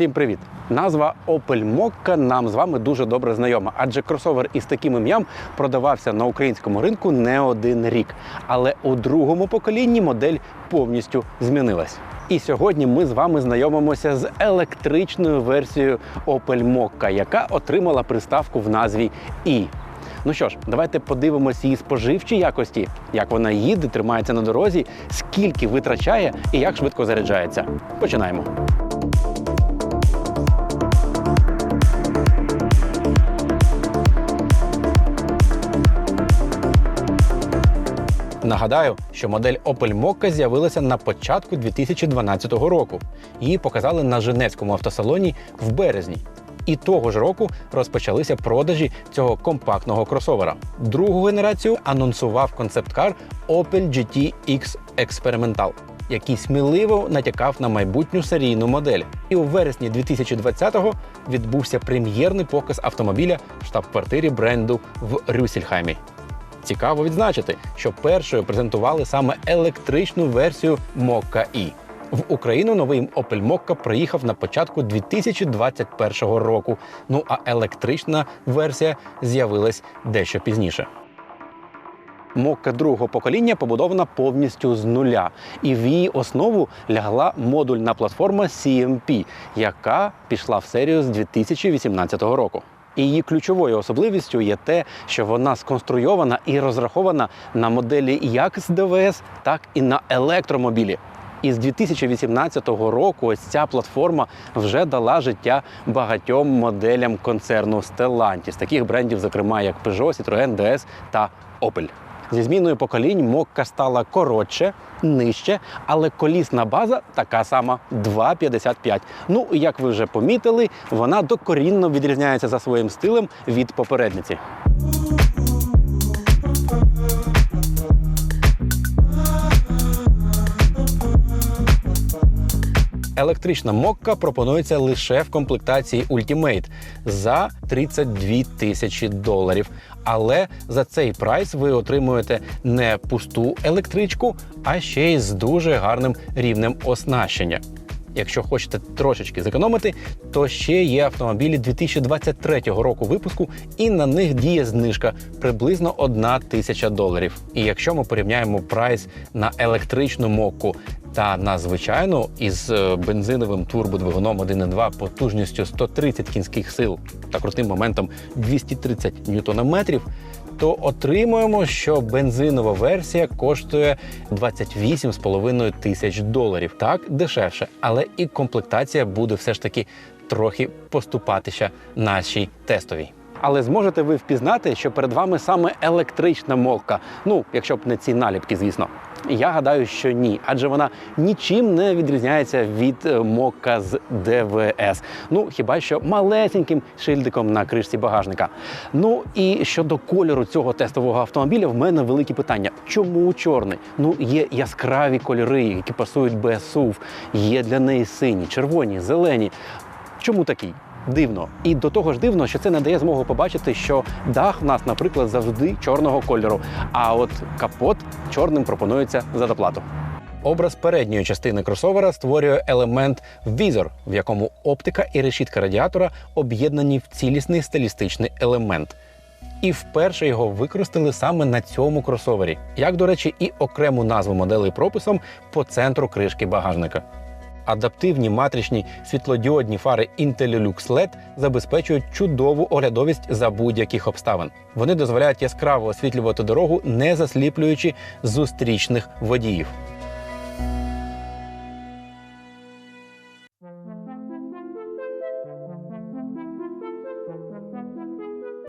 Всім привіт! Назва Opel Mokka нам з вами дуже добре знайома, адже кросовер із таким ім'ям продавався на українському ринку не один рік. Але у другому поколінні модель повністю змінилась. І сьогодні ми з вами знайомимося з електричною версією Opel Mokka, яка отримала приставку в назві І. Ну що ж, давайте подивимося її споживчі якості, як вона їде, тримається на дорозі, скільки витрачає і як швидко заряджається. Починаємо. Нагадаю, що модель Opel Mokka з'явилася на початку 2012 року. Її показали на Женевському автосалоні в березні. І того ж року розпочалися продажі цього компактного кросовера. Другу генерацію анонсував концепт-кар Opel GT X Experimental, який сміливо натякав на майбутню серійну модель. І у вересні 2020-го відбувся прем'єрний показ автомобіля в штаб-квартирі бренду в Рюссельхаймі. Цікаво відзначити, що першою презентували саме електричну версію Mokka E. В Україну новий Opel Mokka приїхав на початку 2021 року. Ну а електрична версія з'явилась дещо пізніше. Мокка другого покоління побудована повністю з нуля, і в її основу лягла модульна платформа CMP, яка пішла в серію з 2018 року. Її ключовою особливістю є те, що вона сконструйована і розрахована на моделі як з ДВС, так і на електромобілі. І з 2018 року ось ця платформа вже дала життя багатьом моделям концерну Stellantis, таких брендів, зокрема як Peugeot, Citroën, DS та Opel. Зі зміною поколінь Мокка стала коротше, нижче, але колісна база така сама 2,55. Ну, як ви вже помітили, вона докорінно відрізняється за своїм стилем від попередниці. Електрична мокка пропонується лише в комплектації Ultimate за 32 тисячі доларів. Але за цей прайс ви отримуєте не пусту електричку, а ще й з дуже гарним рівнем оснащення. Якщо хочете трошечки зекономити, то ще є автомобілі 2023 року випуску, і на них діє знижка приблизно 1 тисяча доларів. І якщо ми порівняємо прайс на електричну мокку та на звичайну із е, бензиновим турбодвигуном 1.2 потужністю 130 кінських сил та крутим моментом 230 ньютонометрів, то отримуємо, що бензинова версія коштує 28,5 тисяч доларів. Так дешевше, але і комплектація буде все ж таки трохи поступатися нашій тестовій. Але зможете ви впізнати, що перед вами саме електрична мокка. Ну, якщо б не ці наліпки, звісно. Я гадаю, що ні, адже вона нічим не відрізняється від е, мокка з ДВС. Ну хіба що малесеньким шильдиком на кришці багажника. Ну і щодо кольору цього тестового автомобіля, в мене великі питання. Чому чорний? Ну є яскраві кольори, які пасують без SUV. Є для неї сині, червоні, зелені. Чому такий? Дивно. І до того ж дивно, що це не дає змогу побачити, що дах в нас, наприклад, завжди чорного кольору, а от капот чорним пропонується за доплату. Образ передньої частини кросовера створює елемент візор, в якому оптика і решітка радіатора об'єднані в цілісний стилістичний елемент. І вперше його використали саме на цьому кросовері, як, до речі, і окрему назву моделей прописом по центру кришки багажника. Адаптивні матричні світлодіодні фари Intellilux LED забезпечують чудову оглядовість за будь-яких обставин. Вони дозволяють яскраво освітлювати дорогу, не засліплюючи зустрічних водіїв.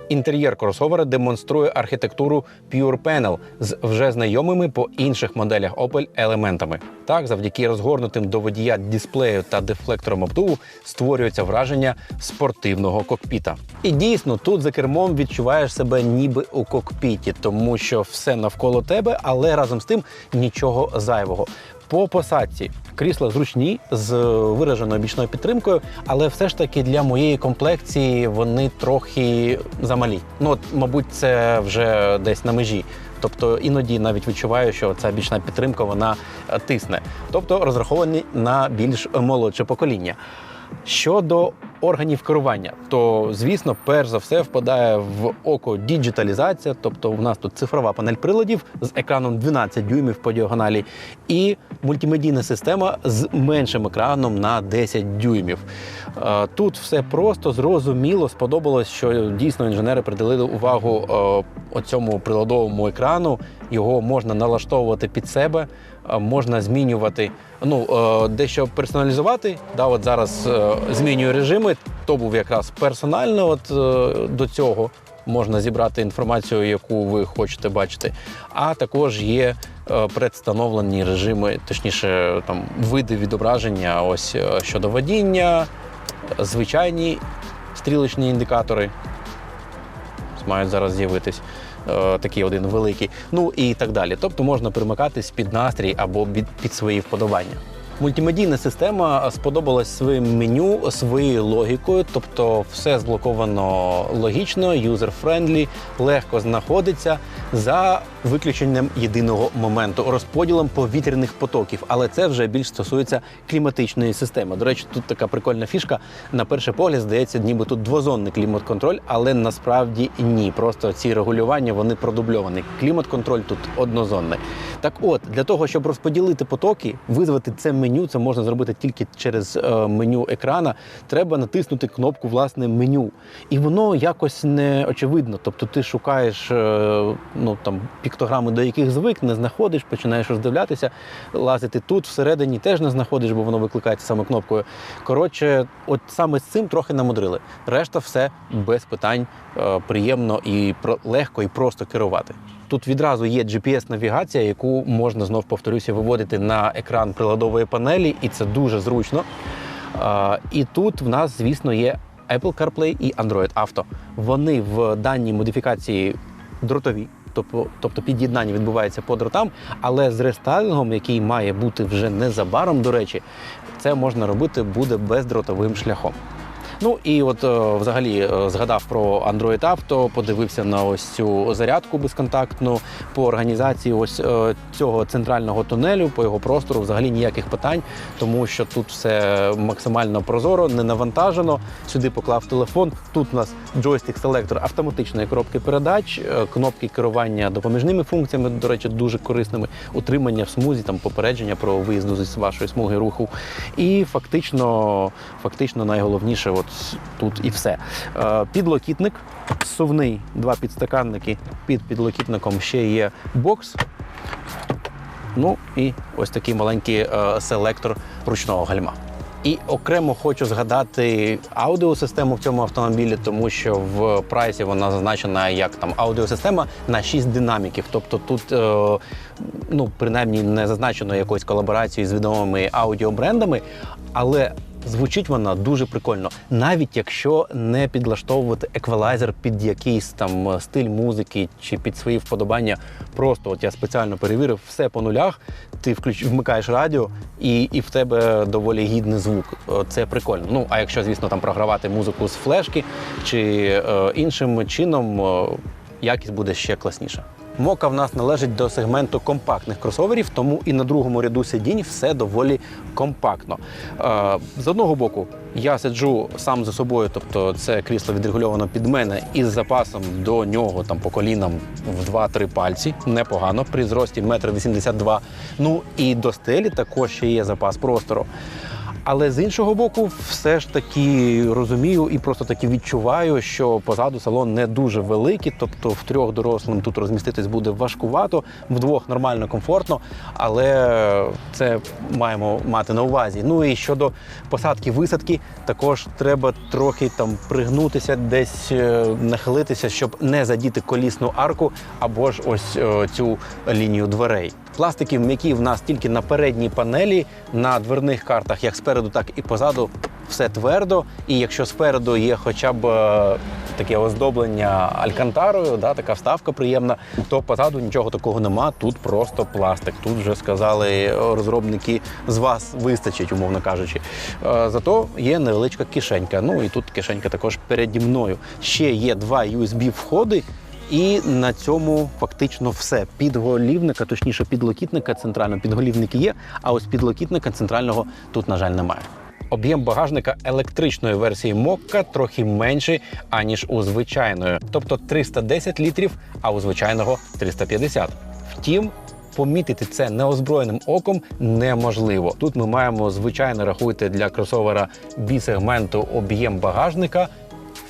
Інтер'єр кросовера демонструє архітектуру Pure Panel з вже знайомими по інших моделях Opel елементами. Так, завдяки розгорнутим до водія дисплею та дефлектором обдуву створюється враження спортивного кокпіта. І дійсно тут за кермом відчуваєш себе ніби у кокпіті, тому що все навколо тебе, але разом з тим нічого зайвого. По посадці крісла зручні з вираженою бічною підтримкою, але все ж таки для моєї комплекції вони трохи замалі. Ну, от, мабуть, це вже десь на межі. Тобто іноді навіть відчуваю, що ця бічна підтримка вона е, тисне. Тобто розраховані на більш молодше покоління. Щодо органів керування, то звісно, перш за все впадає в око діджиталізація, тобто у нас тут цифрова панель приладів з екраном 12 дюймів по діагоналі, і мультимедійна система з меншим екраном на 10 дюймів. Е, Тут все просто зрозуміло. Сподобалось, що дійсно інженери приділили увагу е, оцьому приладовому екрану. Його можна налаштовувати під себе, можна змінювати, ну е, дещо персоналізувати. Да, от зараз е, змінюю режими. То був якраз персонально. От е, до цього можна зібрати інформацію, яку ви хочете бачити. А також є е, предстановлені режими, точніше, там види відображення. Ось е, щодо водіння, е, звичайні стрілочні індикатори мають зараз з'явитись. Е, Такий один великий, ну і так далі. Тобто можна примикатись під настрій або під, під свої вподобання. Мультимедійна система сподобалась своїм меню, своєю логікою, тобто все зблоковано логічно, юзер-френдлі, легко знаходиться за виключенням єдиного моменту розподілом повітряних потоків. Але це вже більш стосується кліматичної системи. До речі, тут така прикольна фішка. На перший погляд здається, ніби тут двозонний клімат-контроль, але насправді ні. Просто ці регулювання вони продубльовані. Клімат-контроль тут однозонний. Так от, для того, щоб розподілити потоки, визвати це меню, це можна зробити тільки через е, меню екрана. Треба натиснути кнопку власне меню. І воно якось не очевидно. Тобто ти шукаєш е, ну там піктограми, до яких звик, не знаходиш, починаєш роздивлятися, лазити тут всередині теж не знаходиш, бо воно викликається саме кнопкою. Коротше, от саме з цим трохи намудрили. Решта все без питань, е, приємно і легко і просто керувати. Тут відразу є GPS-навігація, яку можна знов повторюся виводити на екран приладової панелі, і це дуже зручно. І тут в нас, звісно, є Apple CarPlay і Android Auto. Вони в даній модифікації дротові. Тобто, тобто під'єднання відбувається по дротам, але з рестайлингом, який має бути вже незабаром, до речі, це можна робити буде бездротовим шляхом. Ну і от е, взагалі е, згадав про Android Auto, подивився на ось цю зарядку безконтактну по організації ось е, цього центрального тунелю, по його простору, взагалі ніяких питань, тому що тут все максимально прозоро, не навантажено. Сюди поклав телефон. Тут у нас джойстик селектор автоматичної коробки передач, кнопки керування допоміжними функціями, до речі, дуже корисними, утримання в смузі, там попередження про виїзду з вашої смуги руху. І фактично, фактично найголовніше, от тут і все. Е, Підлокітник, сувний, два підстаканники. Під підлокітником ще є бокс. Ну і ось такий маленький е, селектор ручного гальма. І окремо хочу згадати аудіосистему в цьому автомобілі, тому що в прайсі вона зазначена як там аудіосистема на 6 динаміків. Тобто тут, е, ну принаймні, не зазначено якоїсь колаборації з відомими аудіобрендами, але звучить вона дуже прикольно, навіть якщо не підлаштовувати еквалайзер під якийсь там е, стиль музики чи під свої вподобання. Просто от я спеціально перевірив все по нулях. Ти включ, вмикаєш радіо, і, і в тебе доволі гідний звук. Е, Це прикольно. Ну а якщо, звісно, там програвати музику з флешки чи е, іншим чином, е, якість буде ще класніша. Мока в нас належить до сегменту компактних кросоверів, тому і на другому ряду сидінь все доволі компактно. Е, з одного боку, я сиджу сам за собою, тобто це крісло відрегульовано під мене із запасом до нього там по колінам в 2-3 пальці. Непогано при зрості 1,82 м. Ну і до стелі також ще є запас простору. Але з іншого боку, все ж таки розумію і просто таки відчуваю, що позаду салон не дуже великий, тобто в трьох дорослим тут розміститись буде важкувато, вдвох нормально, комфортно, але це маємо мати на увазі. Ну і щодо посадки висадки, також треба трохи там пригнутися, десь е, нахилитися, щоб не задіти колісну арку або ж ось е, цю лінію дверей. Пластики м'які в нас тільки на передній панелі, на дверних картах, як спереду, так і позаду, все твердо. І якщо спереду є хоча б е, таке оздоблення алькантарою, да, така вставка приємна, то позаду нічого такого нема. Тут просто пластик. Тут вже сказали е, розробники з вас вистачить, умовно кажучи. Е, Зато є невеличка кишенька. Ну і тут кишенька також переді мною. Ще є два USB-входи. І на цьому фактично все. Підголівника, точніше, підлокітника центрального підголівник є, а ось підлокітника центрального тут, на жаль, немає. Об'єм багажника електричної версії Мокка трохи менший, аніж у звичайної, тобто 310 літрів, а у звичайного 350. Втім, помітити це неозброєним оком неможливо. Тут ми маємо звичайно рахуйте для кросовера B-сегменту об'єм багажника.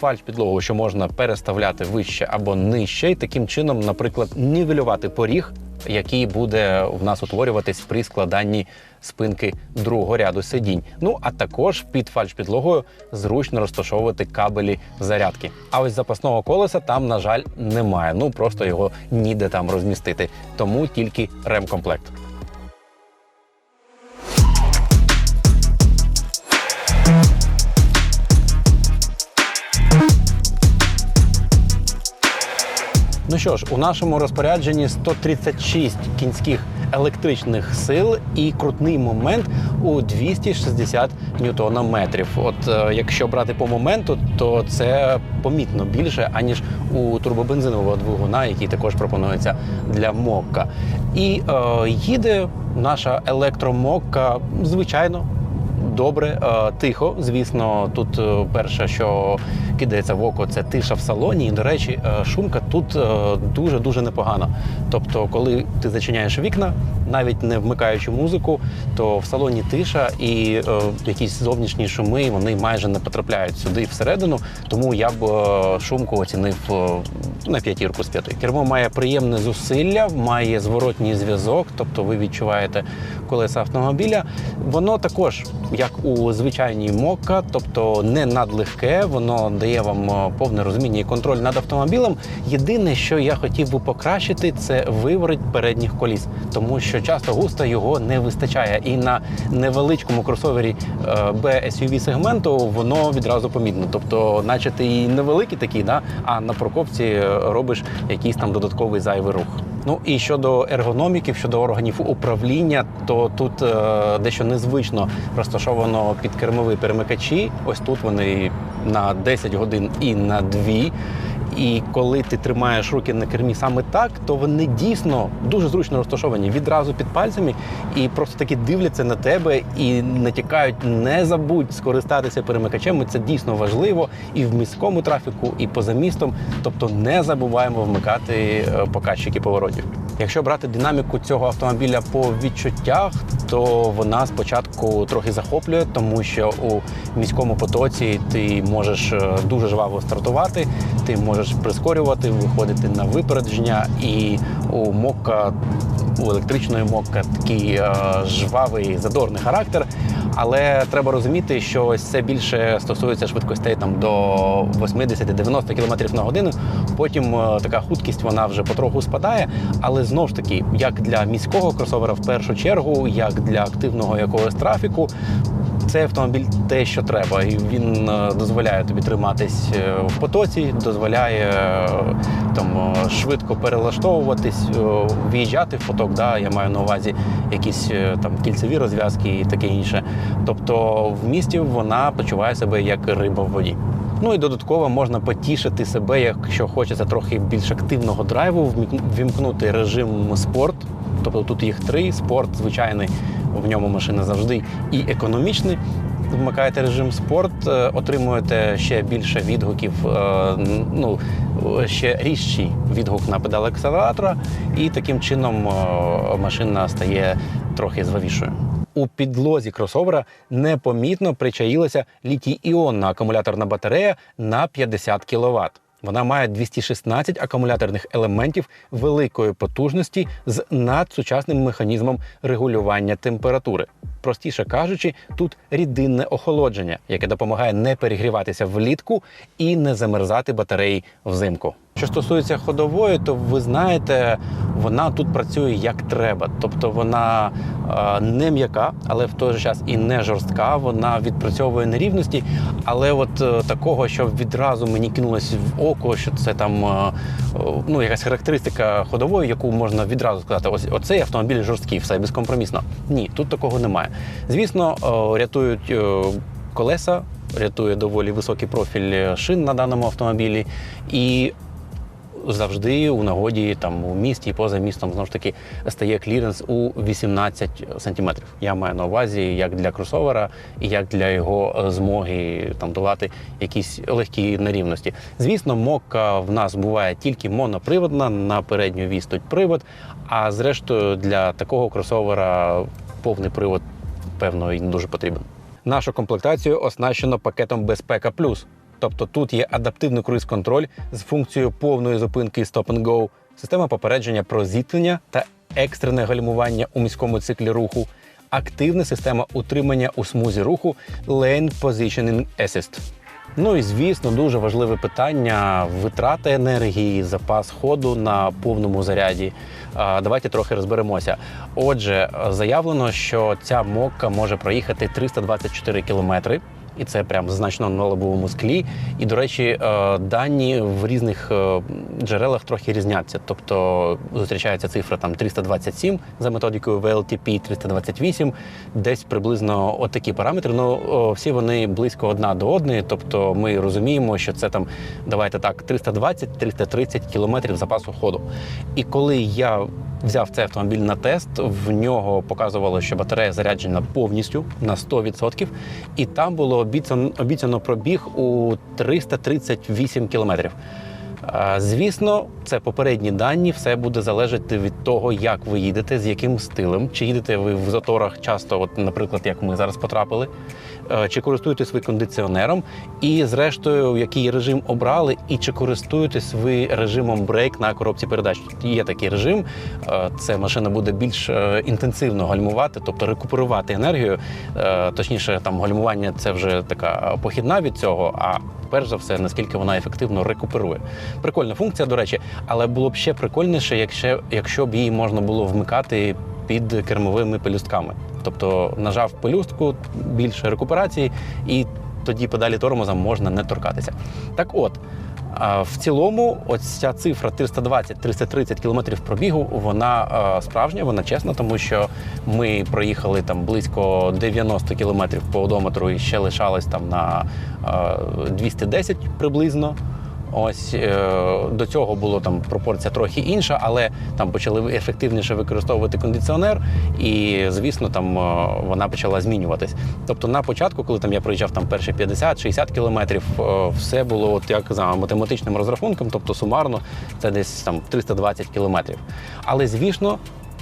Фальш підлогу, що можна переставляти вище або нижче, і таким чином, наприклад, нівелювати поріг, який буде в нас утворюватись при складанні спинки другого ряду сидінь. Ну а також під фальш-підлогою зручно розташовувати кабелі зарядки. А ось запасного колеса там, на жаль, немає. Ну просто його ніде там розмістити. Тому тільки ремкомплект. Ну що ж, у нашому розпорядженні 136 кінських електричних сил і крутний момент у 260 ньютонометрів. От е, якщо брати по моменту, то це помітно більше аніж у турбобензинового двигуна, який також пропонується для мокка. І е, їде наша електромокка звичайно. Добре, е, тихо. Звісно, тут е, перше, що кидається в око, це тиша в салоні. І, до речі, е, шумка тут дуже дуже непогана. Тобто, коли ти зачиняєш вікна, навіть не вмикаючи музику, то в салоні тиша і е, якісь зовнішні шуми вони майже не потрапляють сюди всередину. Тому я б е, шумку оцінив на п'ятірку з п'яти. Кермо має приємне зусилля, має зворотній зв'язок, тобто ви відчуваєте колеса автомобіля. Воно також, як у звичайній мокка, тобто не надлегке, воно дає вам е, повне розуміння і контроль над автомобілем. Єдине, що я хотів би покращити, це виворить передніх коліс, тому що часто густо його не вистачає. І на невеличкому кросовері е, B-SUV сегменту воно відразу помітно. Тобто, наче ти і невеликий такий, да, а на парковці е, робиш якийсь там додатковий зайвий рух. Ну і щодо ергономіки, щодо органів управління, то тут е, дещо незвично розташовано підкермові перемикачі. Ось тут вони на 10 годин і на 2. І коли ти тримаєш руки на кермі саме так, то вони дійсно дуже зручно розташовані відразу під пальцями і просто таки дивляться на тебе і натякають, не забудь скористатися перемикачем. Це дійсно важливо і в міському трафіку, і поза містом. Тобто не забуваємо вмикати е, показчики поворотів. Якщо брати динаміку цього автомобіля по відчуттях, то вона спочатку трохи захоплює, тому що у міському потоці ти можеш е, дуже жваво стартувати, ти можеш прискорювати, виходити на випередження, і у мокка у електричної мокка такий е, жвавий задорний характер. Але треба розуміти, що ось це більше стосується швидкостей там до 80-90 км на годину. Потім е, така худкість вона вже потроху спадає. Але знову ж таки, як для міського кросовера в першу чергу, як для активного якогось трафіку, цей автомобіль те, що треба, і він е, дозволяє тобі триматись е, в потоці, дозволяє е, там швидко перелаштовуватись, в'їжджати в поток. Да, я маю на увазі якісь там кільцеві розв'язки і таке інше. Тобто в місті вона почуває себе як риба в воді. Ну і додатково можна потішити себе, якщо хочеться трохи більш активного драйву, ввімкнути режим спорт. Тобто тут їх три: спорт, звичайний, в ньому машина завжди, і економічний. Вмикаєте режим спорт, е, отримуєте ще більше відгуків, е, ну ще різчий відгук на педал акселератора, і таким чином е, машина стає трохи звавішою. У підлозі кросовера непомітно причаїлася літій-іонна акумуляторна батарея на 50 кВт. Вона має 216 акумуляторних елементів великої потужності з надсучасним механізмом регулювання температури. Простіше кажучи, тут рідинне охолодження, яке допомагає не перегріватися влітку і не замерзати батареї взимку. Що стосується ходової, то ви знаєте, вона тут працює як треба. Тобто вона е, не м'яка, але в той же час і не жорстка. Вона відпрацьовує нерівності, але от е, такого, що відразу мені кинулось в око, що це там е, ну, якась характеристика ходової, яку можна відразу сказати, ось оцей автомобіль жорсткий, все безкомпромісно. Ні, тут такого немає. Звісно, рятують. Колеса рятує доволі високий профіль шин на даному автомобілі, і завжди у нагоді там у місті і поза містом знову ж таки стає кліренс у 18 сантиметрів. Я маю на увазі як для кросовера і як для його е, змоги там долати якісь легкі нерівності. Звісно, мокка в нас буває тільки моноприводна, на передню вісь тут привод. А зрештою для такого кросовера повний привод певно і не дуже потрібен. Нашу комплектацію оснащено пакетом Безпека Плюс. Тобто тут є адаптивний круїз-контроль з функцією повної зупинки and Go, система попередження про зіткнення та екстрене гальмування у міському циклі руху, активна система утримання у смузі руху Lane Positioning Assist. Ну і звісно, дуже важливе питання витрата енергії, запас ходу на повному заряді. Давайте трохи розберемося. Отже, заявлено, що ця мокка може проїхати 324 кілометри. І це прям значно на лобовому склі. І, до речі, е, дані в різних е, джерелах трохи різняться. Тобто зустрічається цифра там 327 за методикою VLTP, 328, десь приблизно отакі параметри. Ну всі вони близько одна до одної. Тобто ми розуміємо, що це там давайте так 320-330 кілометрів запасу ходу. І коли я взяв цей автомобіль на тест, в нього показувало, що батарея заряджена повністю на 100%, і там було обіцяно, обіцяно пробіг у 338 кілометрів. Звісно, це попередні дані, все буде залежати від того, як ви їдете, з яким стилем. Чи їдете ви в заторах часто, от, наприклад, як ми зараз потрапили, чи користуєтесь ви кондиціонером, і зрештою, який режим обрали, і чи користуєтесь ви режимом брейк на коробці передач. Є такий режим, е, це машина буде більш е, інтенсивно гальмувати, тобто рекуперувати енергію. Е, Точніше, там гальмування це вже така похідна від цього. А перш за все, наскільки вона ефективно рекуперує. Прикольна функція, до речі, але було б ще прикольніше, якщо, якщо б її можна було вмикати під кермовими пелюстками. Тобто нажав пелюстку, більше рекуперації, і тоді педалі тормоза можна не торкатися. Так от. В цілому, ось ця цифра 320-330 кілометрів пробігу, вона справжня, вона чесна, тому що ми проїхали там близько 90 кілометрів по одометру і ще лишалось там на е, 210 приблизно. Ось е, до цього було там пропорція трохи інша, але там почали ефективніше використовувати кондиціонер, і звісно, там е, вона почала змінюватись. Тобто на початку, коли там я проїжджав там перші 50-60 кілометрів, е, все було от як за математичним розрахунком, тобто сумарно це десь там 320 кілометрів. Але звісно.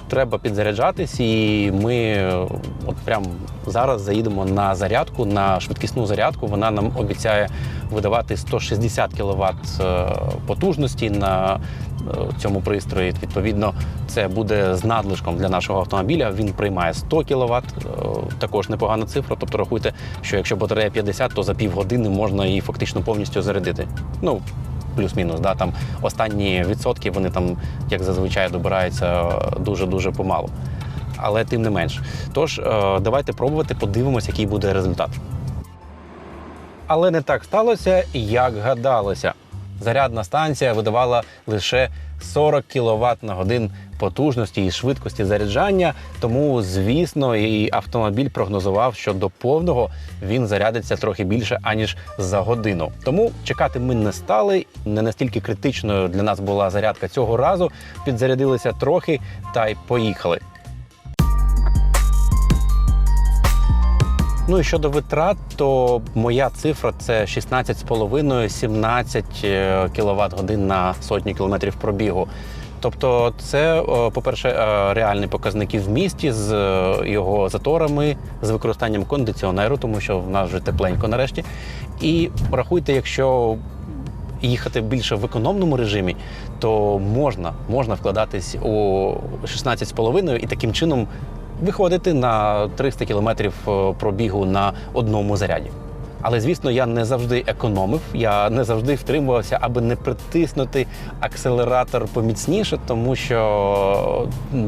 Треба підзаряджатись, і ми е, от прямо зараз заїдемо на зарядку, на швидкісну зарядку. Вона нам обіцяє видавати 160 кВт потужності на е, цьому пристрої. Відповідно, це буде з надлишком для нашого автомобіля. Він приймає 100 кВт, також непогана цифра. Тобто рахуйте, що якщо батарея 50, то за півгодини можна її фактично повністю зарядити. Ну, плюс-мінус. Да? Там останні відсотки вони там, як зазвичай, добираються дуже дуже помалу. Але тим не менш. Тож, е, давайте пробувати, подивимося, який буде результат. Але не так сталося, як гадалося. Зарядна станція видавала лише 40 кВт на годин потужності і швидкості заряджання. Тому, звісно, і автомобіль прогнозував, що до повного він зарядиться трохи більше аніж за годину. Тому чекати ми не стали. Не настільки критичною для нас була зарядка цього разу. Підзарядилися трохи та й поїхали. Ну і щодо витрат, то моя цифра це 16,5-17 кВт годин на сотні кілометрів пробігу. Тобто, це, по-перше, е, реальні показники в місті з е, його заторами, з використанням кондиціонеру, тому що в нас вже тепленько нарешті. І рахуйте, якщо їхати більше в економному режимі, то можна, можна вкладатись у 16,5 і таким чином виходити на 300 кілометрів е, пробігу на одному заряді. Але звісно, я не завжди економив, я не завжди втримувався, аби не притиснути акселератор поміцніше, тому що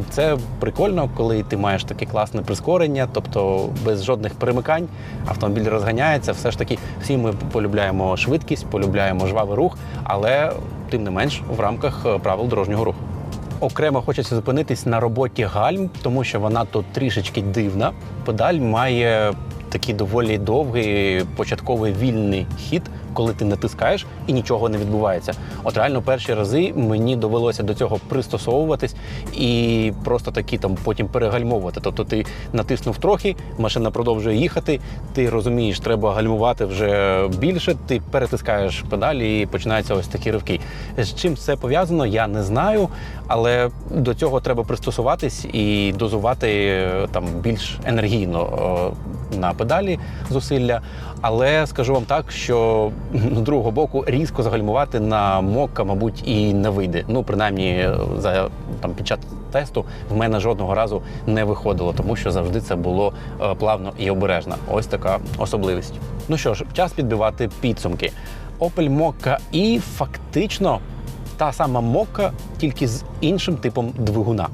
це прикольно, коли ти маєш таке класне прискорення, тобто без жодних перемикань автомобіль розганяється. Все ж таки, всі ми полюбляємо швидкість, полюбляємо жвавий рух, але тим не менш в рамках е, правил дорожнього руху. Окремо хочеться зупинитись на роботі гальм, тому що вона тут трішечки дивна. Педаль має такий доволі довгий початковий вільний хід коли ти натискаєш і нічого не відбувається. От реально перші рази мені довелося до цього пристосовуватись і просто такі там потім перегальмовувати. Тобто ти натиснув трохи, машина продовжує їхати. Ти розумієш, треба гальмувати вже більше. Ти перетискаєш педалі і починаються ось такі ривки. З чим це пов'язано, я не знаю, але до цього треба пристосуватись і дозувати е, там більш енергійно е, на педалі зусилля. Але скажу вам так, що з другого боку різко загальмувати на мокка, мабуть, і не вийде. Ну, принаймні, е, за там під час тесту в мене жодного разу не виходило, тому що завжди це було е, плавно і обережно. Ось така особливість. Ну що ж, час підбивати підсумки. Opel Mokka і фактично та сама Mokka, тільки з іншим типом двигуна.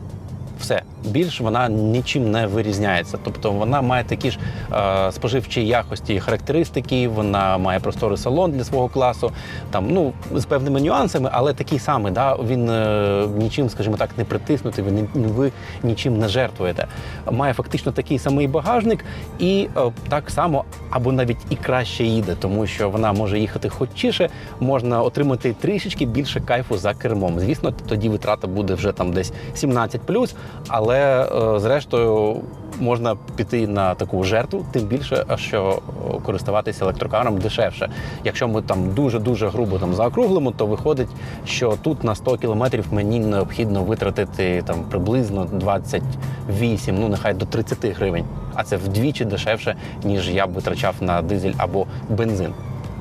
Все більш вона нічим не вирізняється. Тобто вона має такі ж е, споживчі якості і характеристики, вона має просторий салон для свого класу, там ну з певними нюансами, але такий самий. Да, він е, нічим, скажімо так, не притиснутий. Ви, ви нічим не жертвуєте. Має фактично такий самий багажник, і е, так само або навіть і краще їде, тому що вона може їхати хочіше, можна отримати трішечки більше кайфу за кермом. Звісно, тоді витрата буде вже там десь 17 але е, зрештою можна піти на таку жертву, тим більше, що е, користуватися електрокаром дешевше. Якщо ми там дуже дуже грубо там заокруглимо, то виходить, що тут на 100 кілометрів мені необхідно витратити там приблизно 28, ну нехай до 30 гривень. А це вдвічі дешевше, ніж я б витрачав на дизель або бензин.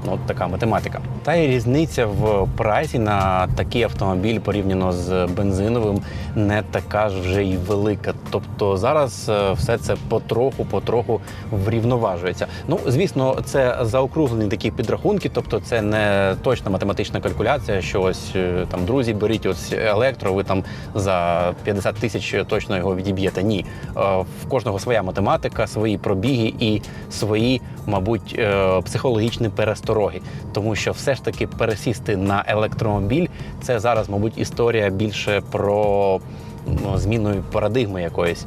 Ну, от така математика. Та й різниця в прайсі на такий автомобіль порівняно з бензиновим не така ж вже й велика. Тобто зараз е, все це потроху-потроху врівноважується. Ну, звісно, це заокруглені такі підрахунки, тобто це не точна математична калькуляція, що ось е, там друзі, беріть ось електро, ви там за 50 тисяч точно його відіб'єте. Ні, Е, в кожного своя математика, свої пробіги і свої, мабуть, психологічні перестороги. Тому що все ж таки пересісти на електромобіль це зараз, мабуть, історія більше про ну, зміну парадигми якоїсь.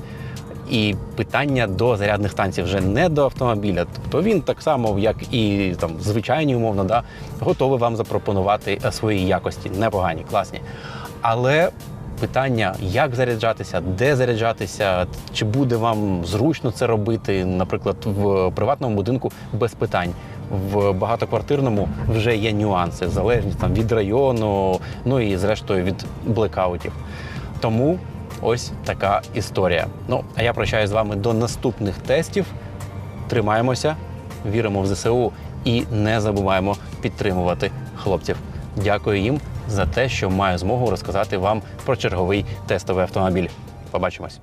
І питання до зарядних станцій вже не до автомобіля. Тобто він так само, як і там звичайні, умовно, да, готовий вам запропонувати е, свої якості, непогані, класні. Але питання, як заряджатися, де заряджатися, чи буде вам зручно це робити, наприклад, в приватному будинку без питань. В багатоквартирному вже є нюанси, залежні там від району, ну і зрештою від блекаутів. Тому ось така історія. Ну а я прощаюсь з вами до наступних тестів. Тримаємося, віримо в ЗСУ і не забуваємо підтримувати хлопців. Дякую їм за те, що маю змогу розказати вам про черговий тестовий автомобіль. Побачимось.